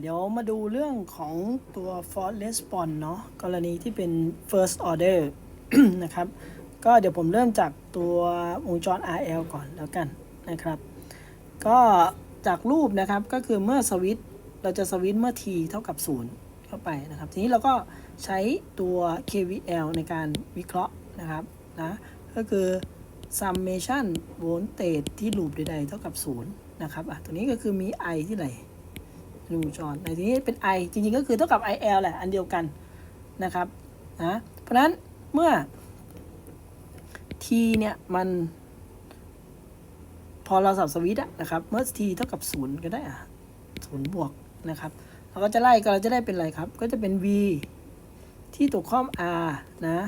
เดี๋ยวมาดูเรื่องของตัว force response เนาะกรณีที่เป็น first order นะครับ ก็เดี๋ยวผมเริ่มจากตัววงจร RL ก่อนแล้วกันนะครับ ก็จากรูปนะครับก็คือเมื่อสวิตเราจะสวิตเมื่อ t เท่ากับ 0 เข้าไปนะครับ ทีนี้เราก็ใช้ตัว KVL ในการวิเคราะห์นะครับนะก็คือ summation voltage ที่ลูปใดๆเท่ากับ 0 นะครับอะตัวนี้ก็คือมี I ที่ไหน วงจรในที่นี้เป็น i จริงๆ ก็คือเท่ากับ il แหละ อันเดียวกันนะครับนะเพราะฉะนั้นเมื่อ t เนี่ย มัน พอเราสับสวิตช์นะครับ เมื่อ t เท่ากับ 0 ก็ได้อะ0บวกนะครับ เราก็จะไล่ก็เราจะได้เป็นอะไรครับ ก็จะเป็น v ที่ตกข้อม r นะ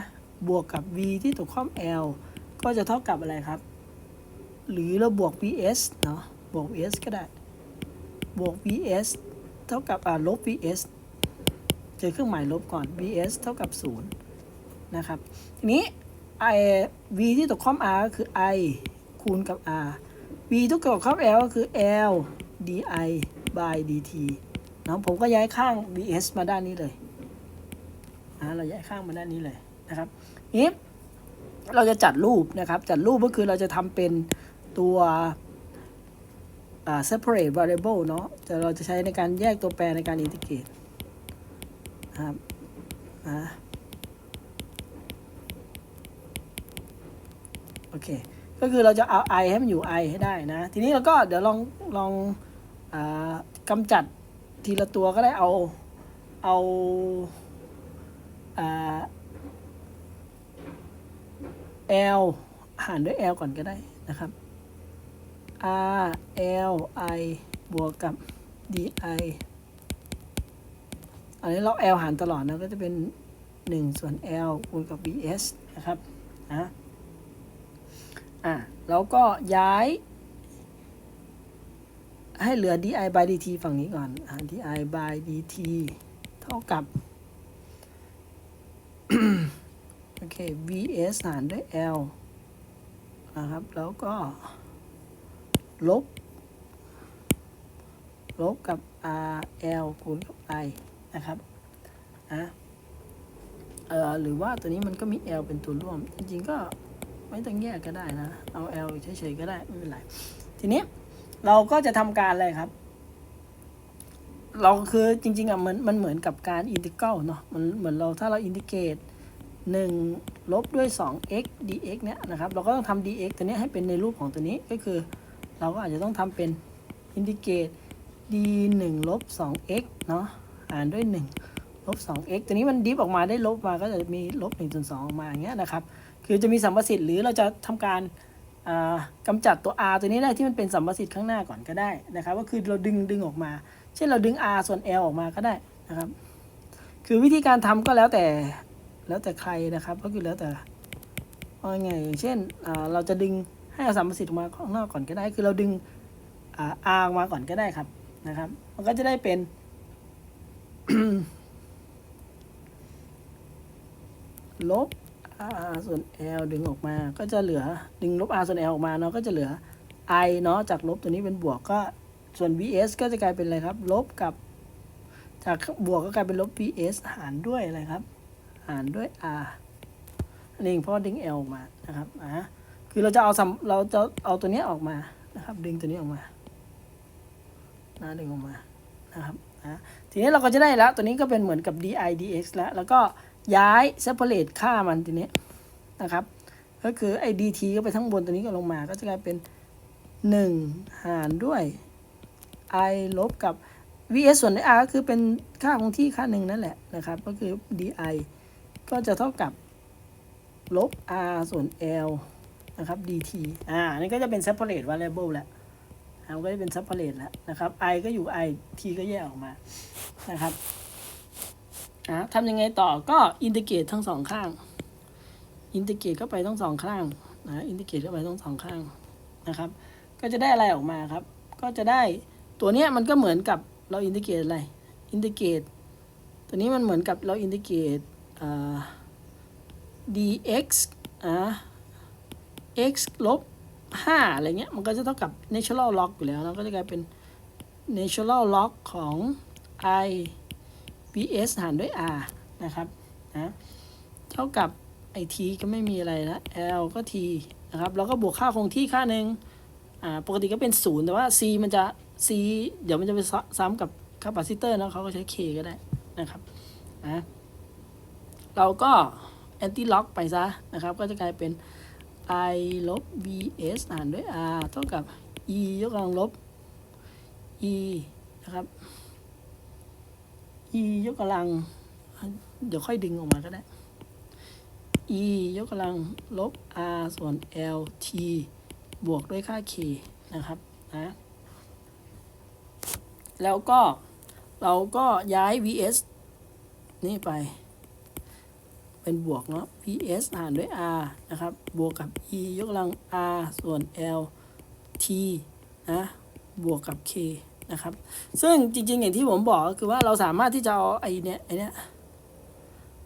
บวกกับ v ที่ตกข้อม l ก็จะเท่ากับอะไรครับ หรือเราบวก vs เนาะบวก vs ก็ได้ บวก vs เท่ากับลบ vs เจอเครื่องหมายลบก่อน vs เท่ากับ 0 นะครับ ทีนี้ i v ที่ตกข้อม r ก็คือ i คูณกับ r v ที่ตกข้อม l ก็คือ l di by dt นะผมก็ย้ายข้าง vs มาด้านนี้เลยนะเราย้ายข้างมาด้านนี้เลยนะครับนี้เราจะจัดรูปนะครับ จัดรูปก็คือเราจะทำเป็นตัว separate variable เนาะแต่เราจะใช้ในการแยกตัวแปรในการ integrate นะครับอ่าโอเค ก็คือเราจะเอา i ให้มันอยู่ i ให้ได้นะ ทีนี้เราก็เดี๋ยวลองลองอากำจัดทีละตัวก็ได้เอาเอาอ่า l หารด้วย l ก่อนก็ได้นะครับ r l i บวกกับ d i อันนี้เรา l หารตลอดนะก็จะเป็น 1 ส่วน l คูณกับ bs นะครับนะอะแล้วก็ย้าย ให้เหลือ di by dt ฝั่งนี้ก่อนอะ di by dt เท่ากับโอเค vs หารด้วย l นะครับ แล้วก็ ลบ ลบกับ r l คูณกับ i นะครับอะเออหรือว่าตัวนี้มันก็มี l เป็นตัวร่วม จริงๆก็ไม่ต้องแยกก็ได้นะ เอา l เฉยๆก็ได้ ไม่เป็นไร ทีนี้เราก็จะทำการอะไรครับ เราคือจริงๆอะมันมันเหมือนกับการอินทิกรัลเนาะมันเหมือนเราถ้าเราอินทิเกรต1ลบด้วย 2x dx เนี่ยนะครับ เราก็ต้องทำ dx ตัวนี้ให้เป็นในรูปของตัวนี้ก็คือ เราก็อาจจะต้องทำเป็นอินทิเกต d 1ลบ 2x เนาะหารด้วย 1 ลบ 2x ตัวนี้มันดิฟออกมาได้ลบมาก็จะมีลบ1ส่วน2ออกมาอย่างเงี้ยนะครับ คือจะมีสัมประสิทธิ์หรือเราจะทำการอ่ากำจัดตัว r ตัวนี้ได้ที่มันเป็นสัมประสิทธิ์ข้างหน้าก่อนก็ได้นะครับ ก็คือเราดึงดึงออกมา เช่นเราดึง r ส่วน l ออกมาก็ได้นะครับ คือวิธีการทำก็แล้วแต่แล้วแต่ใครนะครับ ก็คือแล้วแต่ว่าไงอย่างเช่นเราจะดึง ให้เอาสัมประสิทธิ์ออกมาข้างนอกก่อนก็ได้ คือเราดึงอ่า r ออกมาก่อนก็ได้ครับนะครับ มันก็จะได้เป็นลบ r ส่วน l ดึงออกมา ก็จะเหลือดึงลบ r ส่วน l ออกมาเนาะก็จะเหลือ i เนาะจากลบตัวนี้เป็นบวกก็ส่วน vs ก็จะกลายเป็นอะไรครับ ลบกับ จากบวกก็กลายเป็นลบ vs หารด้วยอะไรครับ หารด้วย r นนี้เพราะดึง l ออกมานะครับอ่า คือเราจะเอาสัมเราจะเอาตัวนี้ออกมานะครับ ดึงตัวนี้ออกมานะดึงออกมานะครับนะทีนี้เราก็จะได้แล้ว ตัวนี้ก็เป็นเหมือนกับ di dx แล้วแล้วก็ย้าย separate ค่ามันทีนี้นะครับ ก็คือไอ้ dt ก็ไปทั้งบนตัวนี้ก็ลงมา ก็จะกลายเป็น 1 หารด้วย i ลบกับ vs ส่วน r ก็คือเป็นค่าคงที่ค่าหนึ่งนั่นแหละนะครับ ก็คือ di ก็จะเท่ากับลบ r ส่วน l นะครับ dt อ่านี่ก็จะเป็น separate variable แล้วอ่ามันก็จะเป็น separate แล้วนะครับ i ก็อยู่ i t ก็แยกออกมานะครับอ่าทำยังไงต่อก็อินทิเกรตทั้งสองข้างอินทิเกรตเข้าไปทั้งสองข้างนะอินทิเกรตเข้าไปทั้งสองข้างนะครับ ก็จะได้อะไรออกมาครับ ก็จะได้ตัวเนี้ยมันก็เหมือนกับเราอินทิเกรตอะไรอินทิเกรตตัวนี้มันเหมือนกับเราอินทิเกรตอ่า dx อ่า x ลบ5อะไรเงี้ย มันก็จะเท่ากับ natural log อยู่แล้วแล้วก็จะกลายเป็น natural log ของ i vs หารด้วย r นะครับนะเท่ากับไอ t ก็ไม่มีอะไรนะ l ก็ t นะครับแล้วก็บวกค่าคงที่ค่าหนึ่งอ่าปกติก็เป็นศูนย์แต่ว่า c มันจะ c เดี๋ยวมันจะไปซ้ซ้ำกับคาปาซิเตอร์นะเขาก็ใช้ k ก็ได้นะครับนะเราก็แอนตี้ล็อกไปซะนะครับ ก็จะกลายเป็น i ลบ vs หารด้วย r เท่ากับ e ยกกำลังลบ e นะครับ e ยกกำลัง เดี๋ยวค่อยดึงออกมาก็ได้ e ยกกำลังลบ r ส่วน l t บวกด้วยค่า k นะครับนะแล้วก็เราก็ย้าย vs นี่ไป เป็นบวกเนาะ vs หารด้วย r นะครับ บวกกับ e ยกกำลัง r ส่วน l t นะ บวกกับ k นะครับ ซึ่งจริงๆ อย่างที่ผมบอกก็คือว่าเราสามารถที่จะเอาไอเนี้ยไอเนี้ย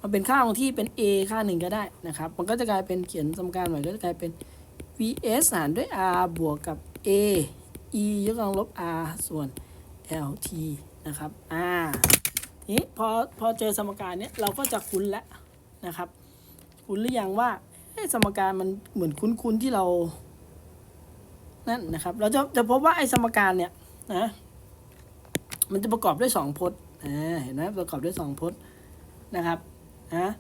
มันเป็นค่าของที่เป็น a ค่าหนึ่งก็ได้นะครับ มันก็จะกลายเป็นเขียนสมการใหม่ก็จะกลายเป็น vs หารด้วย r บวกกับ a e ยกกำลังลบ r ส่วน l t นะครับอ่าทีนี้พอพอเจอสมการเนี้ยเราก็จะคุ้นแล้ว นะครับ คุ้นหรือยังว่าสมการมันเหมือนคุ้นๆที่เรา นั่นนะครับ เราจะจะพบว่าไอ้สมการเนี่ยนะมันจะประกอบด้วยสองพจน์เห็นไหมประกอบด้วยสองพจน์นะครับนะ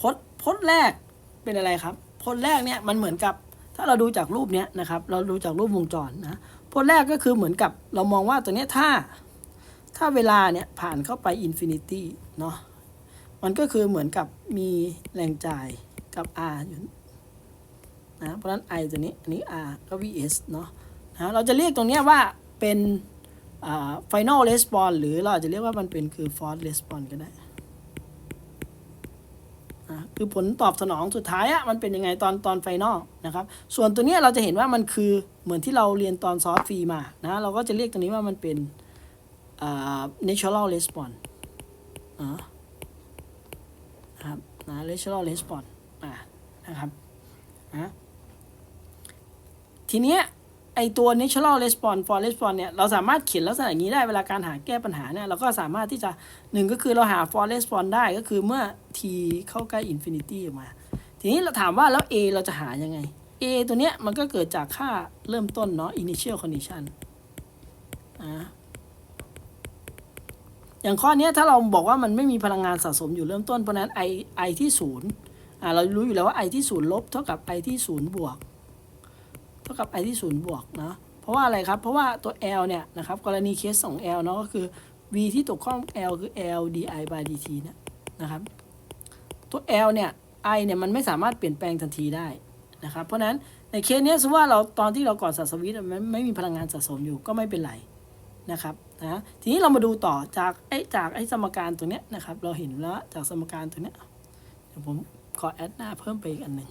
พจน์พจน์แรกเป็นอะไรครับพจน์แรกเนี่ยมันเหมือนกับถ้าเราดูจากรูปเนี้ยนะครับ เราดูจากรูปวงจรนะพจน์แรกก็คือเหมือนกับเรามองว่าตัวเนี้ยถ้าถ้าเวลาเนี่ยผ่านเข้าไปอินฟินิตี้เนาะ มันก็คือเหมือนกับมีแรงจ่ายกับ R อยู่นะเพราะฉะนั้น I ตัวนี้ อันนี้ R ก็ VS เนาะนะเราจะเรียกตรงเนี้ยว่าเป็นอ่า final response หรือเราอาจจะเรียกว่ามันเป็นคือ force response ก็ได้นะคือผลตอบสนองสุดท้ายอะมันเป็นยังไงตอนตอน final นะครับ ส่วนตัวเนี้ยเราจะเห็นว่ามันคือเหมือนที่เราเรียนตอนซอสฟรีมานะเราก็จะเรียกตรงนี้ว่ามันเป็นอ่า natural response นะ นะครับนะ natural response อ่านะครับนะทีเนี้ยไอตัว natural response for response เนี่ย เราสามารถเขียนลักษณะอย่างนี้ได้เวลาการหาแก้ปัญหาเนี่ย เราก็สามารถที่จะหนึ่งก็คือเราหา for response ได้ก็คือเมื่อ t เข้าใกล้ infinity ออกมา ทีนี้เราถามว่าแล้ว a เราจะหายังไง a ตัวเนี้ยมันก็เกิดจากค่าเริ่มต้นเนาะ initial condition อ่า อย่างข้อนี้ถ้าเราบอกว่ามันไม่มีพลังงานสะสมอยู่เริ่มต้น เพราะนั้น i i ที่ศูนย์อ่าเรารู้อยู่แล้วว่า i ที่ศูนย์ลบเท่ากับ i ที่ศูนย์บวก เท่ากับ i ที่ศูนย์บวกเนาะเพราะว่าอะไรครับ เพราะว่าตัว l เนี่ยนะครับกรณีเคสของ l เนาะก็คือ v ที่ตกข้อง l คือ l di by dt เนี่ยนะครับ ตัว l เนี่ย i เนี่ยมันไม่สามารถเปลี่ยนแปลงทันทีได้นะครับ เพราะนั้นในเคสเนี้ยสมมติว่าเราตอนที่เราก่อสัตว์สวิตช์อะมันไม่มีพลังงานสะสมอยู่ก็ไม่เป็นไร นะครับนะทีนี้เรามาดูต่อจากไอ้จากไอ้สมการตัวเนี้ยนะครับ เราเห็นแล้วจากสมการตัวเนี้ยเดี๋ยวผมขอแอดหน้าเพิ่มไปอีกอันหนึ่ง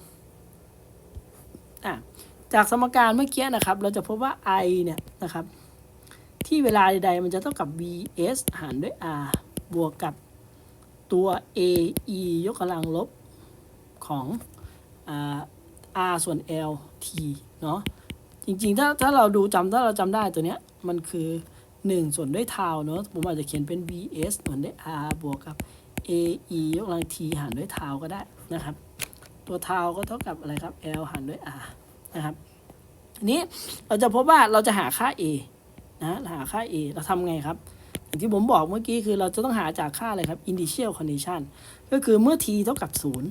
อะจากสมการเมื่อกี้นะครับ เราจะพบว่า i เนี่ยนะครับ ที่เวลาใดๆมันจะเท่ากับ vs หารด้วย r บวกกับตัว a e ยกกำลังลบของอ r ส่วน l t เนาะจริงๆ ถ้าถ้าเราดูจำถ้าเราจำได้ตัวเนี้ยมันคือ 1 ส่วนด้วยทาวเนาะผมอาจจะเขียนเป็น vs ส่วนด้วย r บวกกับ a e ยกกำลัง t หารด้วยทาวก็ได้นะครับ ตัวทาวก็เท่ากับอะไรครับ l หารด้วย r นะครับทีนี้เราจะพบว่าเราจะหาค่า a นะหาค่า a เราทำไงครับอย่างที่ผมบอกเมื่อกี้คือเราจะต้องหาจากค่าอะไรครับ initial condition ก็คือเมื่อ t เท่ากับ0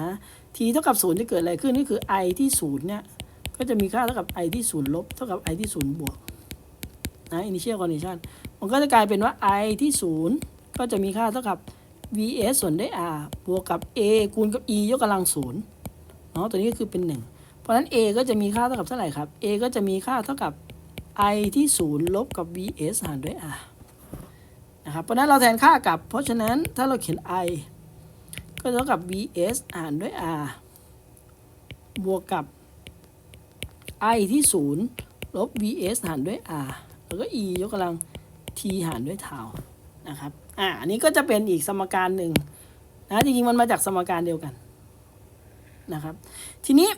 นะ t เท่ากับ 0 จะเกิดอะไรขึ้นนี่คือ i ที่0เนี่ยก็จะมีค่าเท่ากับ i ที่0ลบเท่ากับ i ที่0บวก นะ initial condition มันก็จะกลายเป็นว่า i ที่ 0 ก็จะมีค่าเท่ากับ vs ส่วนด้วย r บวกกับ a คูณกับ e ยกกำลัง0เนาะตัวนี้ก็คือเป็น 1 เพราะฉะนั้น a ก็จะมีค่าเท่ากับเท่าไหร่ครับ a ก็จะมีค่าเท่ากับ i ที่ 0 ลบกับ vs หารด้วย r นะครับ เพราะนั้นเราแทนค่ากลับ เพราะฉะนั้นถ้าเราเขียน i ก็เท่ากับ vs หารด้วย r บวกกับ i ที่ 0 ลบ vs หารด้วย r แล้วก็ e ยกกำลัง t หารด้วย tau นะครับ อ่าอันนี้ก็จะเป็นอีกสมการหนึ่งนะจริงๆมันมาจากสมการเดียวกันนะครับ ทีนี้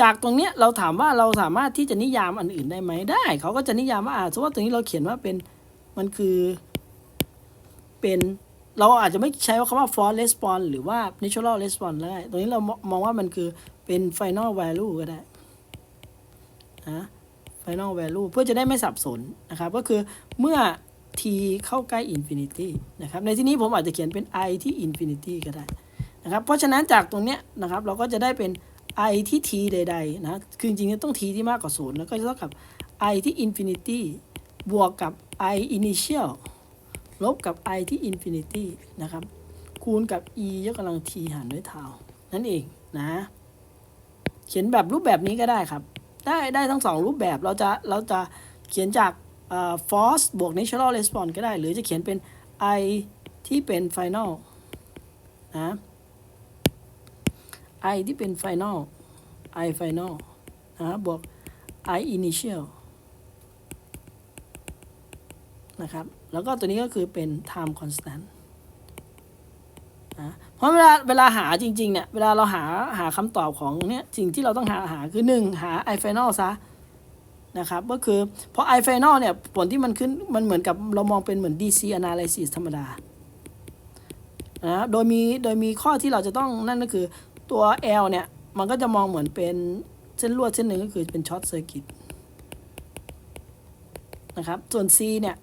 จากตรงเนี้ยเราถามว่าเราสามารถที่จะนิยามอันอื่นได้ไหมได้ เขาก็จะนิยามว่าอ่าสมมติว่าตรงนี้เราเขียนว่าเป็นมันคือเป็นเราอาจจะไม่ใช้คำว่า force response หรือว่า natural response ได้ ตรงนี้เรามองว่ามันคือเป็น final value ก็ได้นะ final value เพื่อจะได้ไม่สับสนนะครับ ก็คือเมื่อ t เข้าใกล้ infinity นะครับ ในที่นี้ผมอาจจะเขียนเป็น i ที่ infinity ก็ได้นะครับ เพราะฉะนั้นจากตรงเนี้ยนะครับเราก็จะได้เป็น i ที่ t ใดๆนะ คือจริงๆต้อง t ที่มากกว่า 0 แล้วก็จะเท่ากับ i ที่ infinity บวกกับ i initial ลบกับ i ที่ infinity นะครับ คูณกับ e ยกกำลัง t หารด้วยเท่านั่นเองนะ เขียนแบบรูปแบบนี้ก็ได้ครับ ได้ได้ทั้งสองรูปแบบเราจะเราจะเขียนจากเอ่อ force บวก natural response ก็ได้ หรือจะเขียนเป็น i ที่เป็น final นะ i ที่เป็น final i final นะบวก i initial นะครับ แล้วก็ตัวนี้ก็คือเป็น time constant นะ เพราะเวลาเวลาหาจริงๆเนี่ยเวลาเราหาหาคำตอบของเนี่ยสิ่งที่เราต้องหาหาคือ 1 หา i final ซะนะครับก็คือเพราะ i final เนี่ยผลที่มันขึ้นมันเหมือนกับเรามองเป็นเหมือน DC analysis ธรรมดานะโดยมีโดยมีข้อที่เราจะต้องนั่นก็คือตัว L เนี่ย มันก็จะมองเหมือนเป็นเส้นลวดเส้นหนึ่งก็คือเป็นช็อตเซอร์กิตนะครับส่วน C เนี่ย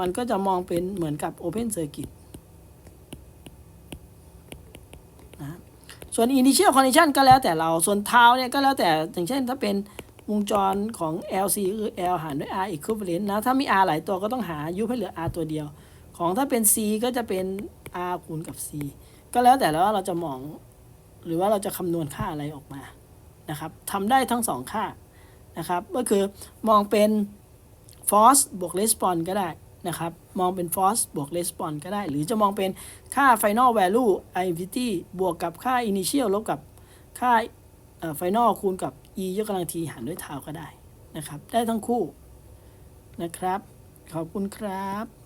มันก็จะมองเป็นเหมือนกับ Open Circuit นะส่วน Initial Condition ก็แล้วแต่เราส่วนเท้าเนี่ยก็แล้วแต่อย่างเช่นถ้าเป็นวงจรของ LC คือ L หารด้วย R equivalent นะ ถ้ามี R หลายตัวก็ต้องหายุบให้เหลือ R ตัวเดียว ของถ้าเป็น C ก็จะเป็น R คูณกับ C ก็แล้วแต่แล้วว่าเราจะมองหรือว่าเราจะคำนวณค่าอะไรออกมานะครับทำได้ทั้งสองค่านะครับ ก็คือมองเป็น force บวก response ก็ได้ นะครับ มองเป็น force บวก response ก็ได้ หรือจะมองเป็นค่า final value infinity บวกกับค่า initial ลบกับค่าเอ่อ final คูณกับ e ยกกำลังทีหารด้วยเท้าก็ได้นะครับ ได้ทั้งคู่นะครับ ขอบคุณครับ